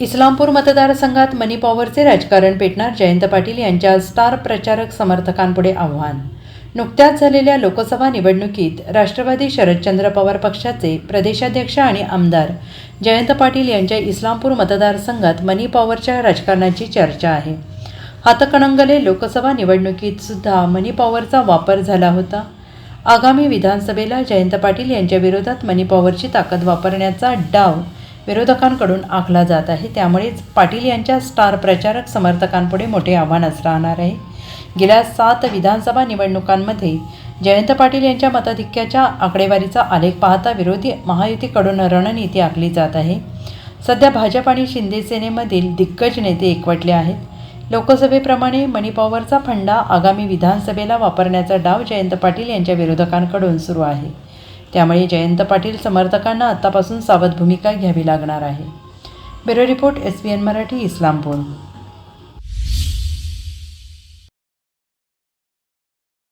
इस्लामपूर मतदारसंघात मनी पॉवरचे राजकारण पेटणार जयंत पाटील यांच्या स्टार प्रचारक समर्थकांपुढे आव्हान. नुकत्याच झालेल्या लोकसभा निवडणुकीत राष्ट्रवादी शरदचंद्र पवार पक्षाचे प्रदेशाध्यक्ष आणि आमदार जयंत पाटील यांच्या इस्लामपूर मतदारसंघात मनी पॉवरच्या राजकारणाची चर्चा आहे. हातकणंगले लोकसभा निवडणुकीत सुद्धा मनी पॉवरचा वापर झाला होता. आगामी विधानसभेला जयंत पाटील यांच्या विरोधात मनी पॉवरची ताकद वापरण्याचा डाव विरोधकांकडून आखला जात आहे. त्यामुळेच पाटील यांच्या स्टार प्रचारक समर्थकांपुढे मोठे आव्हानच राहणार आहे. गेल्या सात विधानसभा निवडणुकांमध्ये जयंत पाटील यांच्या मताधिक्याच्या आकडेवारीचा आलेख पाहता विरोधी महायुतीकडून रणनीती आखली जात आहे. सध्या भाजप आणि शिंदे सेनेमधील दिग्गज नेते एकवटले आहेत. लोकसभेप्रमाणे मणिपॉवरचा फंडा आगामी विधानसभेला वापरण्याचा डाव जयंत पाटील यांच्या विरोधकांकडून सुरू आहे. त्यामुळे जयंत पाटील समर्थकांना आत्तापासून सावध भूमिका घ्यावी लागणार आहे. Bureau report S. B N. Marathi Islampur.